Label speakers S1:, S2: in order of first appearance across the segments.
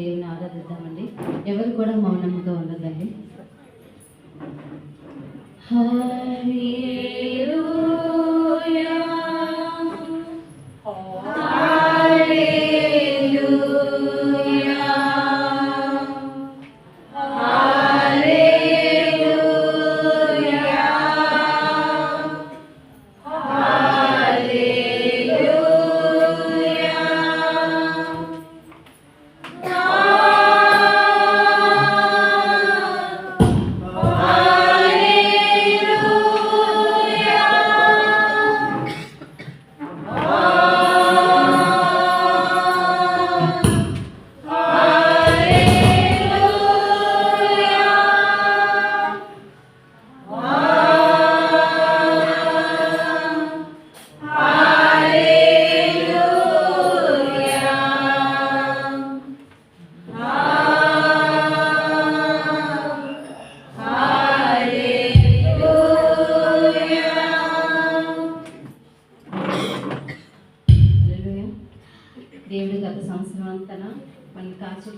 S1: దేవుని ఆరాధిద్దామండి ఎవరు కూడా మౌనంగా ఉండదండి హల్లెలూయా.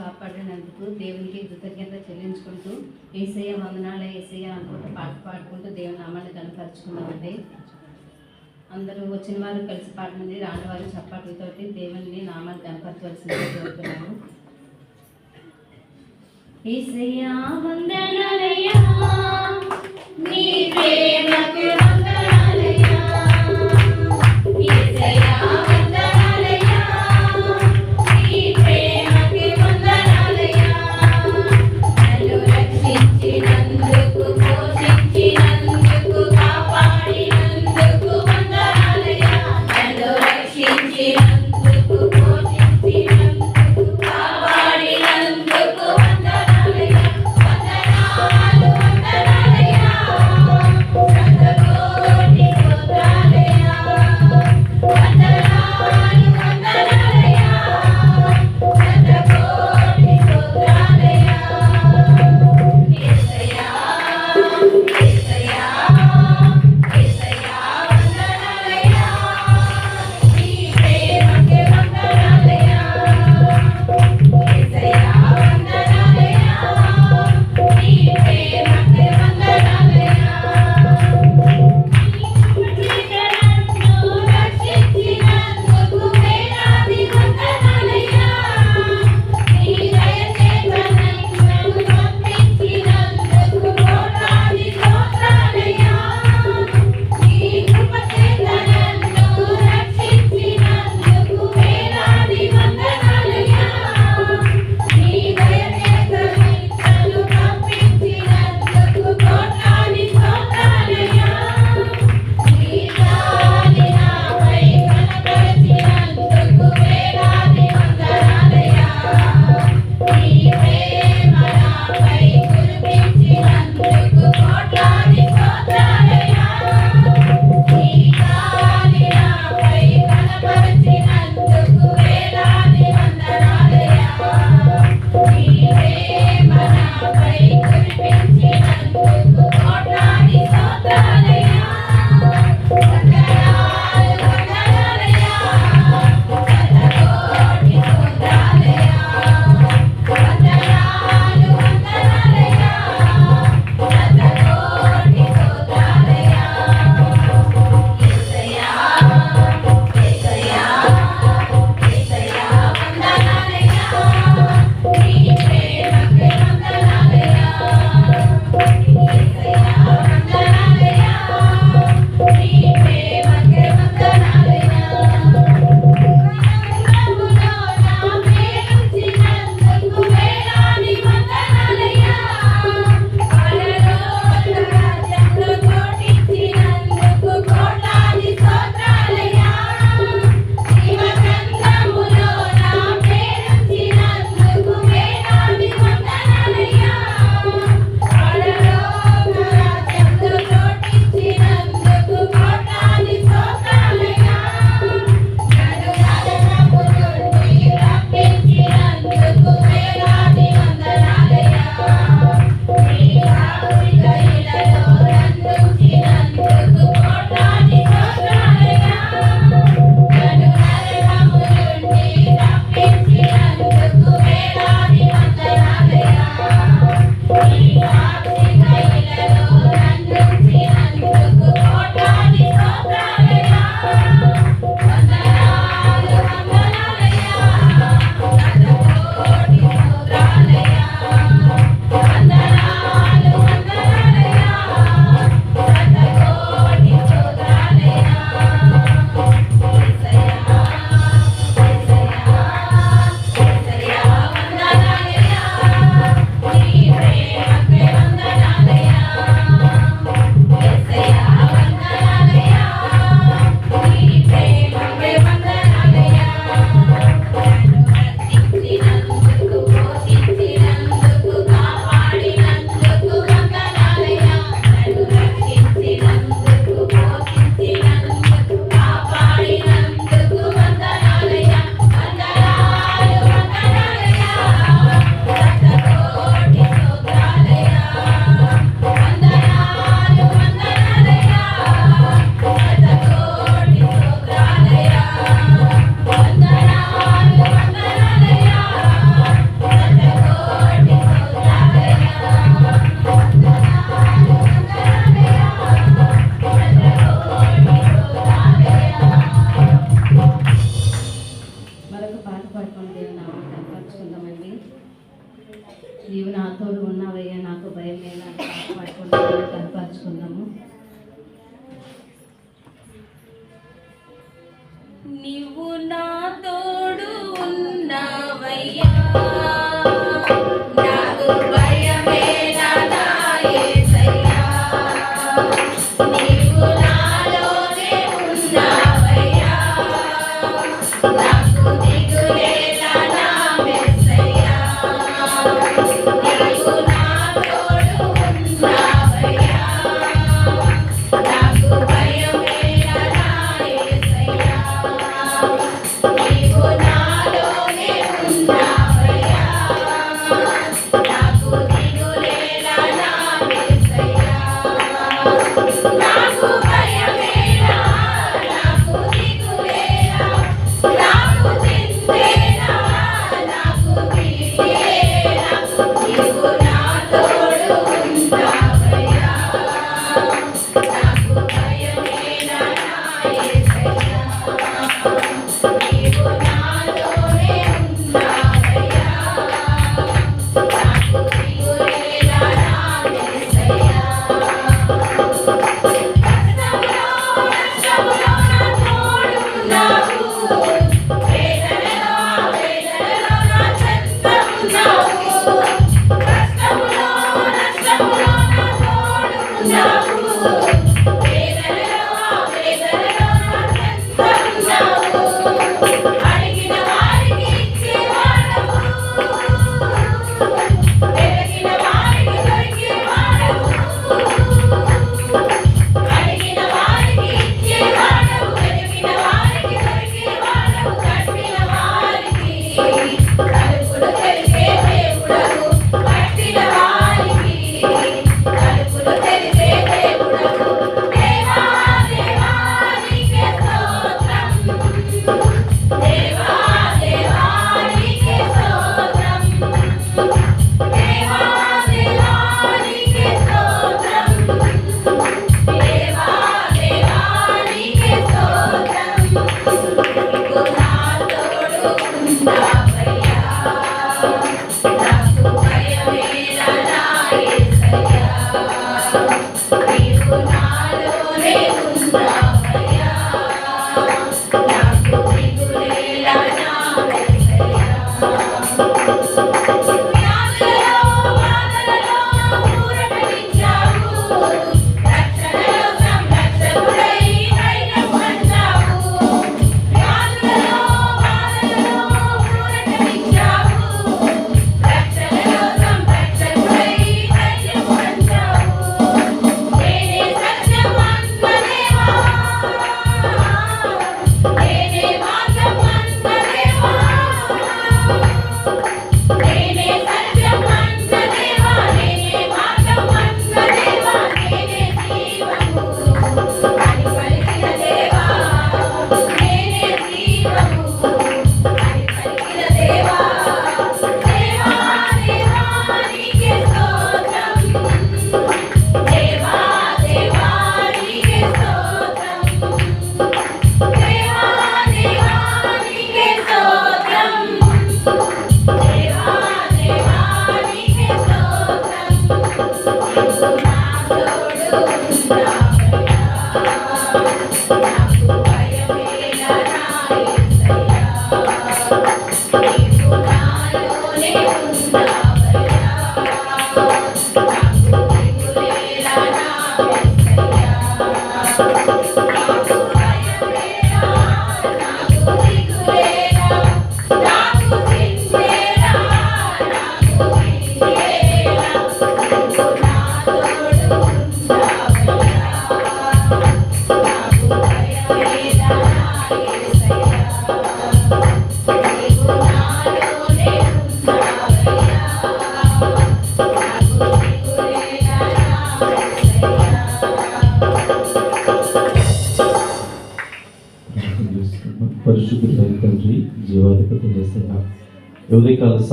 S1: కాపాడినందుకు దేవునికి కృతజ్ఞత చెల్లించుకుంటూ ఏసయ్య వందనాల ఏసయ్య అనుకుంటూ పాట పాడుకుంటూ దేవుని నామాన్ని కనపరుచుకున్నామండి అందరూ వచ్చిన వారు కలిసి పాడమండి. రాని వారు చప్పట్లతోటి దేవుని నామాన్ని కనపరచవలసిందిగా కోరుతున్నాము. ఏసయ్యా వందనాలయ్యా నీ ప్రేమకు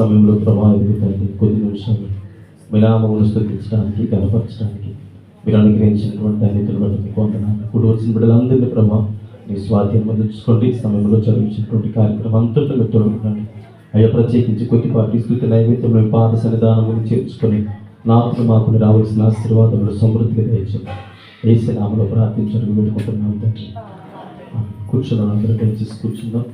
S2: సమయంలో ప్రభావితం తండ్రి కొద్ది నిమిషాలు మీ స్థితించడానికి కనపరచడానికి మీరు అనుగ్రహించినటువంటి ధన్యతలు బట్టి కొంటున్నాను ఇప్పుడు వచ్చిన బిడ్డలందరినీ ప్రభావం మీ స్వాధీనం చూసుకోండి సమయంలో చదివించినటువంటి కార్యక్రమం అంతటా మీరు తోడుకుంటాను అయ్యా ప్రత్యేకించి కొద్దిపాటి స్థుతి నైవేద్యంలో పాద సన్నిధానములు చేర్చుకొని నాకు మాకు రావాల్సిన ఆశీర్వాదములు సమృద్ధిగా దయచేయండి. ఏసీ నామలో ప్రార్థించడం వేడుకుంటున్నాం తండ్రి. కూర్చున్నాం అందరూ దయచేసి కూర్చున్నాం.